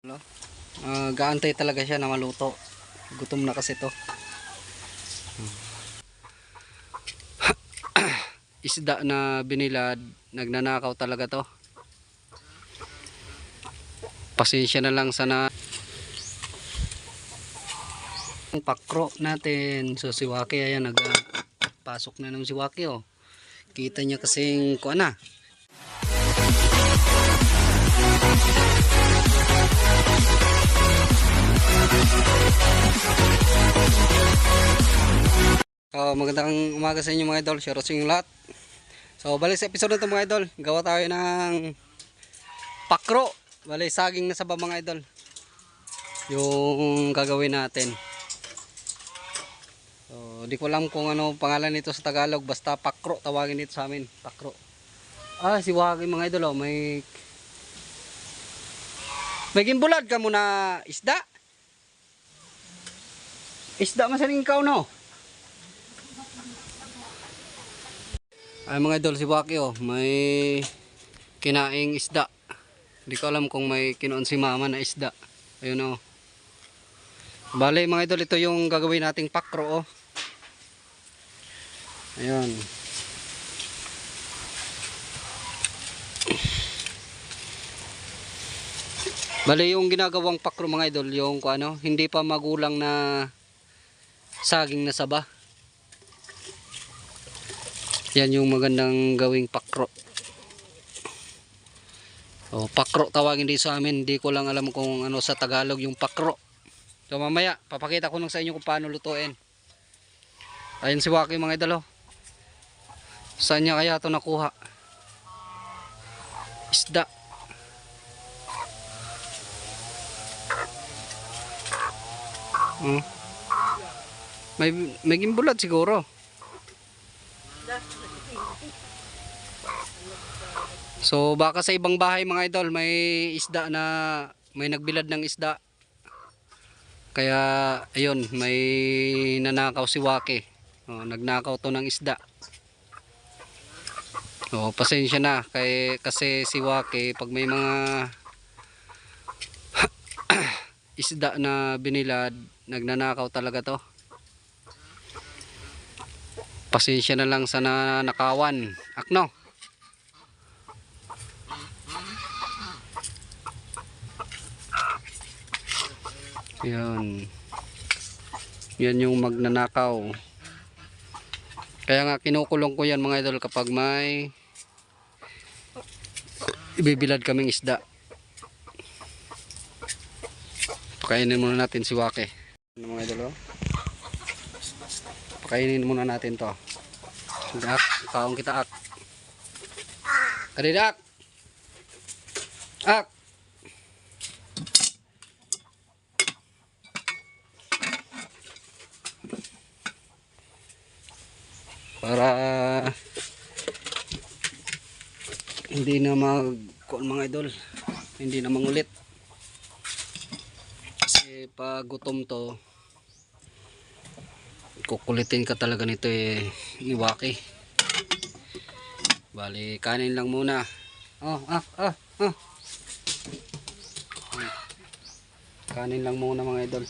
Uh, gaantay talaga siya na maluto. Gutom na kasi to. Isda na binilad, nagnanakaw talaga to. Pasensya na lang sana ang pakro natin. So si Waki ayan nagpasok na ng si Waki oh. Kita niya kasing kuan na. Oh, magandang umaga sa inyo mga idol. Share sa inyong lahat. So, bali sa episode na mga idol, gawa tayo ng pakro. Bali, saging na saba mga idol. Yung gagawin natin. So, di ko alam kung ano pangalan nito sa Tagalog. Basta pakro, tawagin dito sa amin. Pakro. Ah, si Waki mga idol oh, may... May gimbulad ka muna isda. Isda masaling ikaw no. Ay mga idol si Waki oh, may kinaing isda. Hindi ko alam kung may kinuon si mama na isda. Ayun oh. Bale mga idol ito yung gagawin nating pakro oh. Ayun. Bale yung ginagawang pakro mga idol yung ano, hindi pa magulang na saging na saba. Yan yung magandang gawing pakro. O, pakro tawagin din sa amin. Hindi ko lang alam kung ano sa Tagalog yung pakro. So mamaya, papakita ko nung sa inyo kung paano lutuin. Ayun si Waki mga idol. oh. Saan niya kaya ito nakuha? Isda. Hmm. May, may gimbulad siguro. So baka sa ibang bahay mga idol may isda na may nagbilad ng isda. Kaya ayun may nanakaw si Waki. Oh, nagnakaw to ng isda. Oh, pasensya na kay kasi si Waki pag may mga isda na binilad, nagnanakaw talaga to. Pasensya na lang sa nanakawan. Akno. Yan. Yan yung magnanakaw. Kaya nga kinukulong ko yan mga idol kapag may ibibilad kaming isda. Pakainin muna natin si Wake. Ano mga idol oh? Pakainin muna natin to. Dak, kaong kita ak. Kadidak. Ak. Para hindi na mag mga idol. Hindi na mangulit. Kasi pag gutom to kukulitin ka talaga nito eh ni Waki bali kanin lang muna. Oh ah ah ah. Kanin lang muna mga idol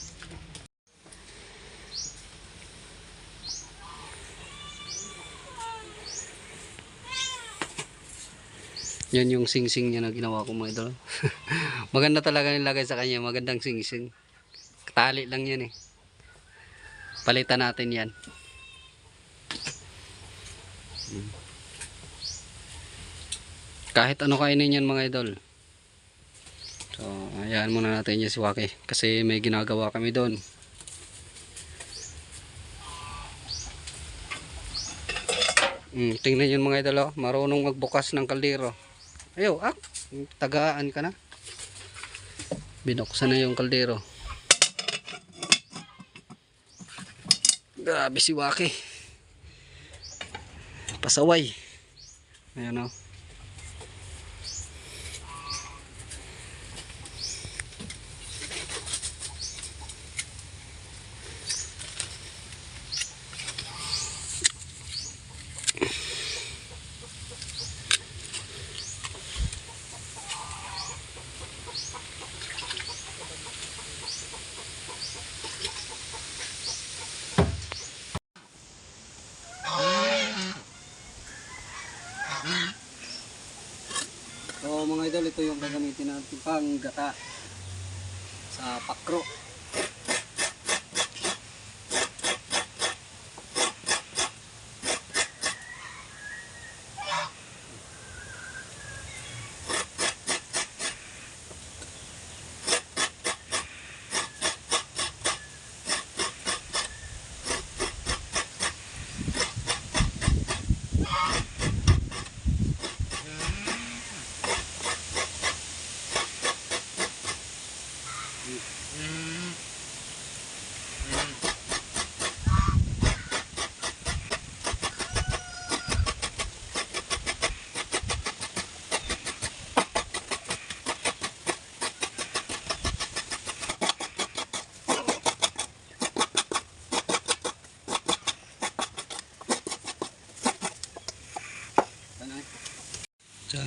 Yan yung sing-sing niya na ginawa ko mga idol. Maganda talaga nilagay sa kanya. Magandang sing-sing. Tali lang yan eh. Palitan natin yan. Kahit ano kainin yan mga idol. So, ayan muna natin yan si Waki. Kasi may ginagawa kami doon. Hmm, tingnan yun mga idol oh. Marunong magbukas ng kaldero. Ayaw, ak. Tagaan ka na. Binuksan na yung kaldero. Grabe si Waki. Pasaway. Ayan o. ito yung gagamitin natin pang gata sa pakro.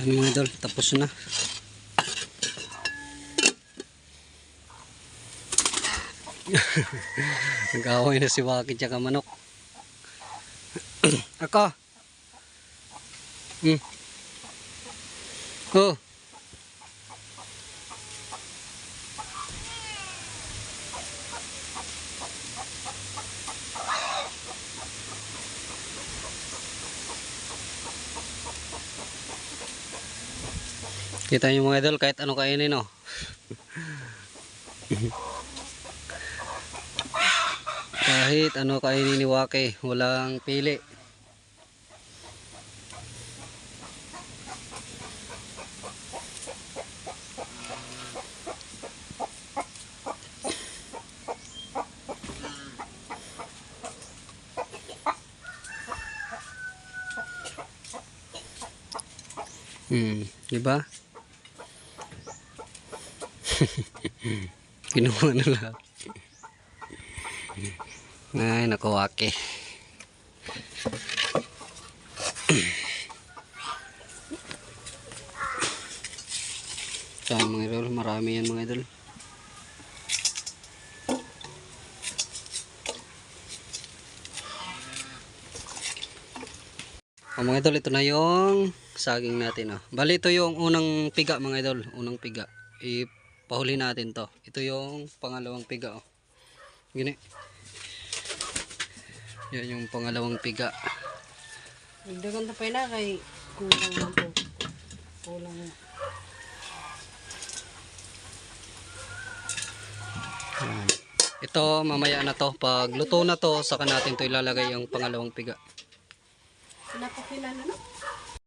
Ano mga idol, tapos na. Nag-away na si Waki tsaka manok. Ako. Hmm. Oh. Kita niyo mga idol kahit ano kainin no. kahit ano kainin ni Wake, walang pili. Hmm, di ba? Kinuha na lahat. Ay, nakawake. Sayang mga idol, marami yan mga idol. Oh, mga idol, ito na yung saging natin. Oh. Bali, ito yung unang piga mga idol. Unang piga. Ipahuli natin to. Ito yung pangalawang piga. Oh. Gini. Yan yung pangalawang piga. Nagdagan na pa na kay kulang lang po. Kulang na. Ito, mamaya na to. Pag luto na to, saka natin to ilalagay yung pangalawang piga. Pinapakilala na.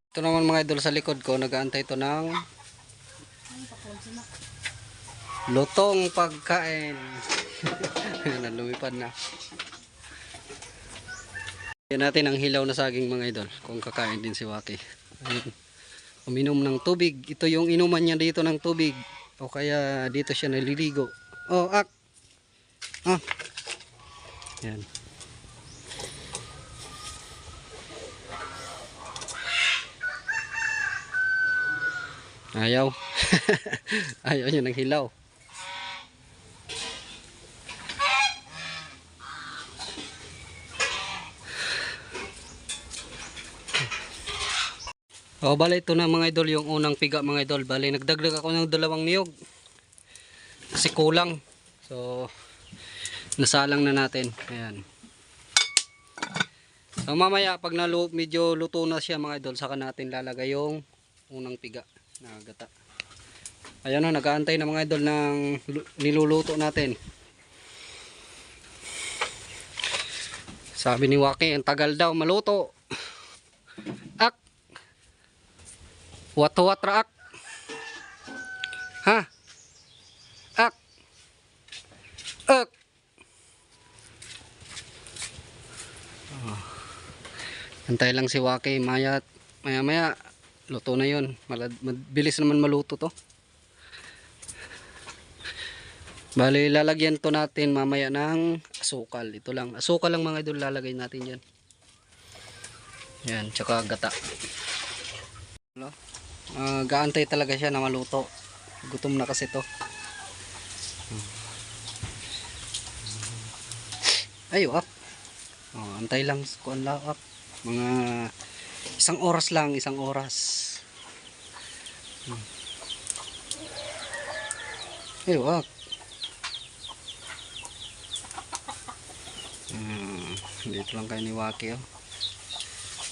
Ito naman mga idol sa likod ko, nag-aantay to ng lutong pagkain. Ayan, lumipad na. Yan natin ang hilaw na saging mga idol, kung kakain din si Waki. Uminom ng tubig. Ito yung inuman niya dito ng tubig. O kaya dito siya naliligo. Oh, ak. Ah. Yan. Ayaw. Ayaw niya ng hilaw. O, bali ito na mga idol, yung unang piga mga idol. Bali, nagdagdag ako ng dalawang niyog. Kasi kulang. So, nasalang na natin. Ayan. So, mamaya, pag nalu medyo luto na siya mga idol, saka natin lalagay yung unang piga na gata. Ayan o, nag-aantay na mga idol ng lu- niluluto natin. Sabi ni Waki, ang tagal daw maluto. Ak! Wat-wat raak. Ha? Ak! Ak! Oh. Antay lang si Waki, maya, maya maya, luto na yun. Malad, mabilis naman maluto to. Bali, lalagyan to natin mamaya ng asukal. Ito lang. Asukal lang mga idol lalagay natin yan. Yan, tsaka gata. Hello? Ah, gaantay talaga siya na maluto. Gutom na kasi to. Ay, up. Oh, antay lang kuan lang up. Mga isang oras lang, isang oras. Eh, wak. Hmm, dito lang kayo ni Waki, oh.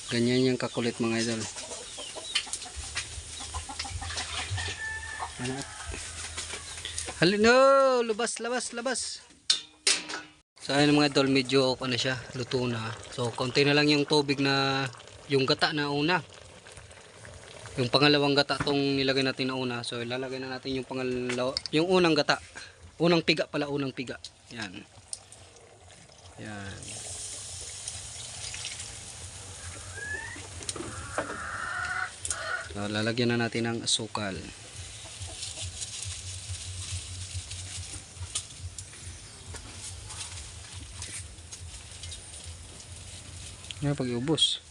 Ganyan yung kakulit mga idol. Ano? Halino! Labas, labas, labas! So ayun mga idol, medyo ano siya, luto na. So konti na lang yung tubig na yung gata na una. Yung pangalawang gata tong nilagay natin na una. So ilalagay na natin yung pangalawa, yung unang gata. Unang piga pala, unang piga. Yan. Yan. So, lalagyan na natin ng asukal. Yan pag iubos.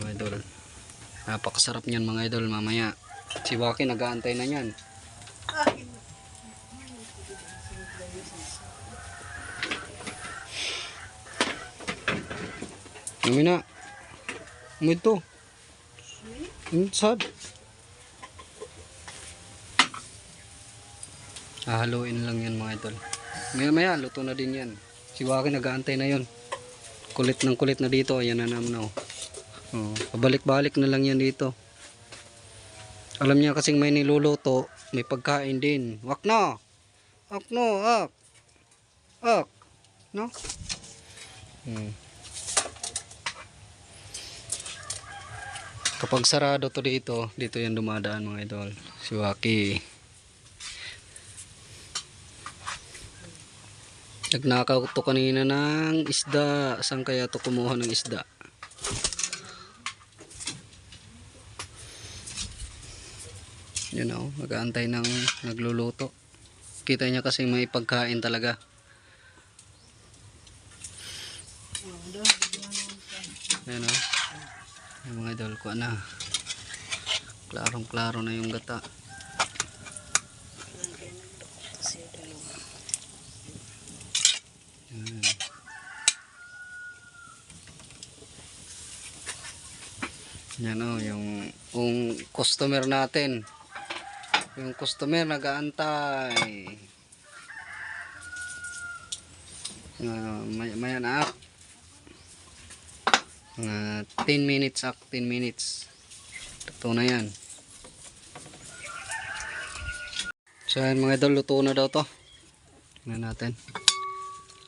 Mga idol. Napakasarap niyan mga idol mamaya. Si Waki nag-aantay na niyan. Kami na. Umid to. Hmm, sad. Hahaluin lang yan mga idol. Maya maya, luto na din yan. Si Waki nag-aantay na yon. Kulit ng kulit na dito. Ayan na naman oh. Oh, pabalik-balik na lang yan dito. Alam niya kasing may niluluto, may pagkain din. Wak na! Wak no! Ak! Ak! No? Hmm. Kapag sarado to dito, dito yan dumadaan mga idol. Si Waki. Nagnakaw to kanina ng isda. Saan kaya to kumuha ng isda? You know, mag-aantay ng nagluluto. Kita niya kasi may pagkain talaga. Ayan o. Yung mga idol ko na. Klarong klaro na yung gata. Ayan. Yan o, yung, yung customer natin. Yung customer nag-aantay. Uh, maya, maya na ak. Mga 10 minutes ak, 10 minutes. Luto na yan. So ayan mga idol, luto na daw to. Tingnan natin.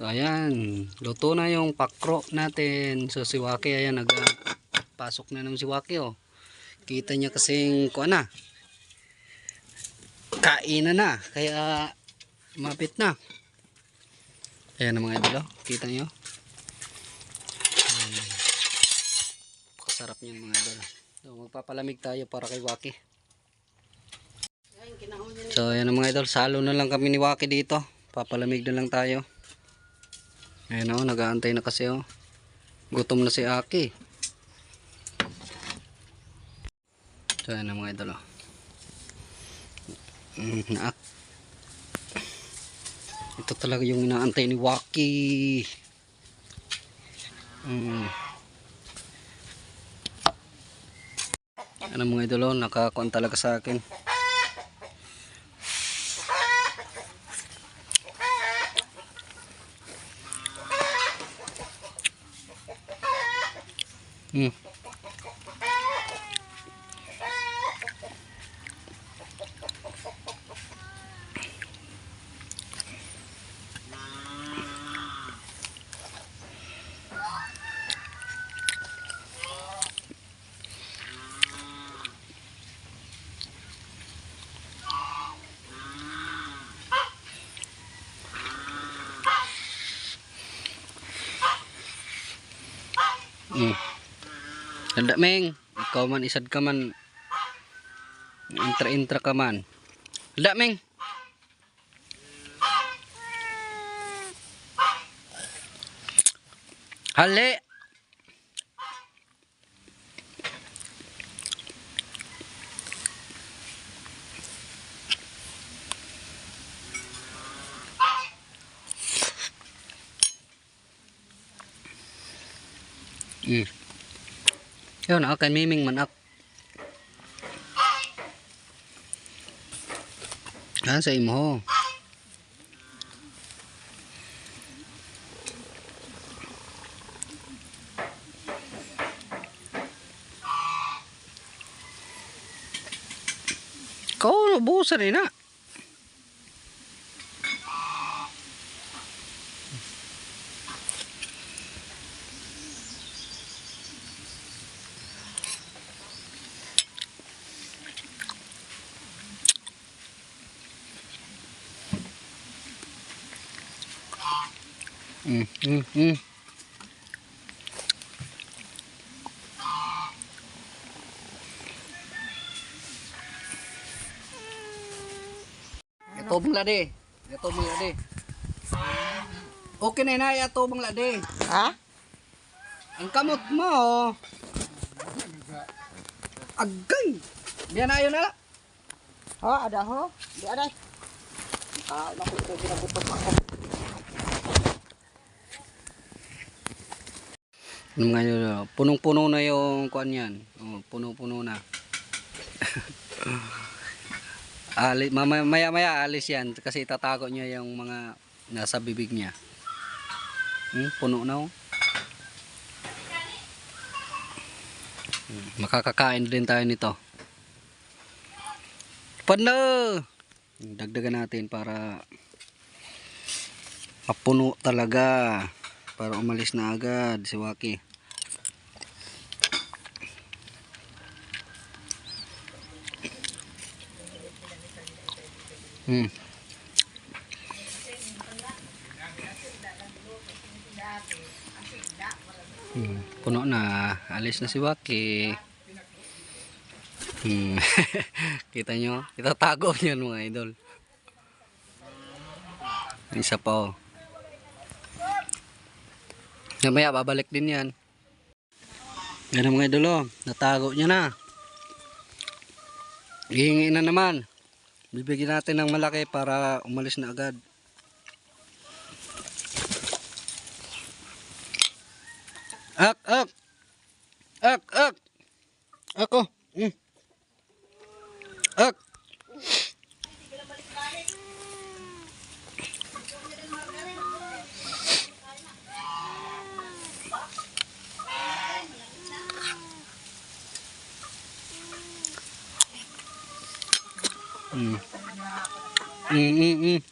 Ayan, luto na yung pakro natin. So si Waki ayan, nagpasok na naman si Waki oh. Kita niya kasing kuha na. Kainan na, kaya mapit na. Ayan ang mga idol oh. Kita niyo? Um, kasarap niyan mga idol. So magpapalamig tayo para kay Waki. So ayan ang mga idol, salo na lang kami ni Waki dito. Papalamig na lang tayo. Ayan o, nag-aantay na kasi o. Gutom na si Aki. So ayan ang mga idol o. Mm, naak. Ito talaga yung inaantay ni Waki. Mm. Ano mga idol o, nakakuan talaga sa akin. Hmm. Tanda meng, ikaw man isad ka man. Intra-intra ka man. Tanda meng. Hali. Mm. Yun, akan miming man ak. Ah, sa imo. Kau busa rin na. Mm, mm, mm. Ito bang lade. Ito bang lade. Okay na inay, ito bang lade. Ha? Ang kamot mo. oh. Agay. Biyan na yun na. Ho, ada ho. Di ada. Ah, naku ko ginagutom ako. Nga yun, oh, punong-puno na yung kuan yan. Oh, puno-puno na. Ali, mama, maya maya alis yan kasi itatago niya yung mga nasa bibig niya. Hmm, puno na oh. Hmm, Makakakain din tayo nito. Pano! Dagdagan natin para mapuno talaga para umalis na agad si Waki. Hmm. Hmm, puno na. Alis na si Waki. Hmm. Kita nyo? Itatago niyan mga idol. Isa pa oh. Mamaya babalik din yan. Yan mga idol oh. Natago niya na. Hihingi na naman. Bibigyan natin ng malaki para umalis na agad. Ak, ak. Ak, ak. Ako. Mm. Ak. Mm. Mm, mm, mm.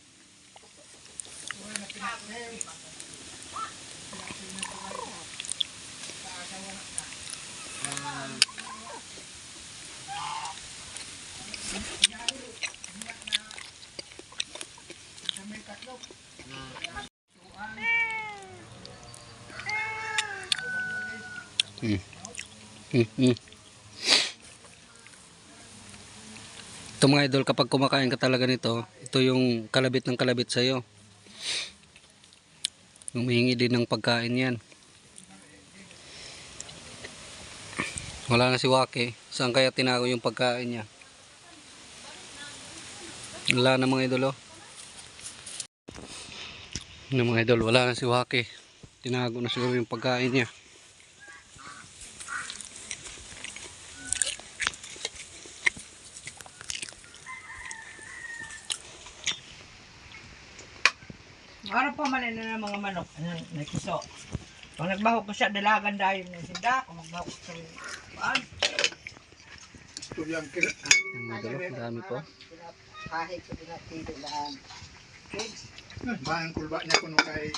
Mm. Mm, mm. Ito mga idol, kapag kumakain ka talaga nito, ito yung kalabit ng kalabit sa'yo. Humihingi din ng pagkain yan. Wala na si Waki. Saan kaya tinago yung pagkain niya? Wala na mga idol, oh. Ano mga idol, wala na si Waki. Tinago na siguro yung pagkain niya. Araw pa man na ng mga manok. Ano, nakiso. Pag nagbaho ko siya, dalagan dahil ng sinda. Kung magbaho ko sa paan. Idol, oh, ang dami po. Kahit ko pinatili lang. Bahan kulba niya kuno kay